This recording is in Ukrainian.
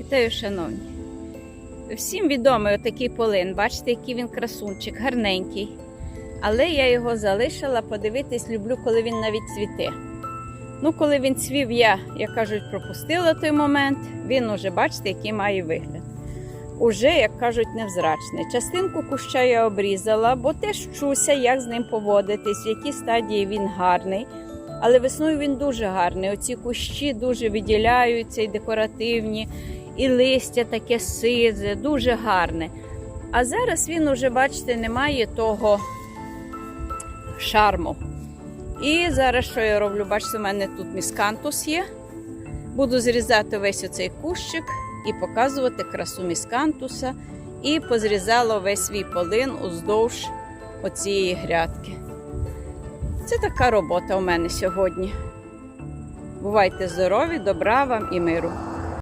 Вітаю, шановні. Всім відомий отакий полин. Бачите, який він красунчик, гарненький. Але я його залишила подивитись, люблю, коли він навіть цвіте. Ну, коли він цвів, я, як кажуть, пропустила той момент. Він уже, бачите, який має вигляд. Уже, як кажуть, невзрачний. Частинку куща я обрізала, бо теж вчуся, як з ним поводитись, в якій стадії він гарний. Але весною він дуже гарний. Оці кущі дуже виділяються і декоративні, і листя таке сизе, дуже гарне. А зараз він уже, бачите, не має того шарму. І зараз що я роблю? Бачите, у мене тут міскантус є. Буду зрізати весь оцей кущик і показувати красу міскантуса. І позрізала весь свій полин уздовж оцієї грядки. Це така робота у мене сьогодні. Бувайте здорові, добра вам і миру!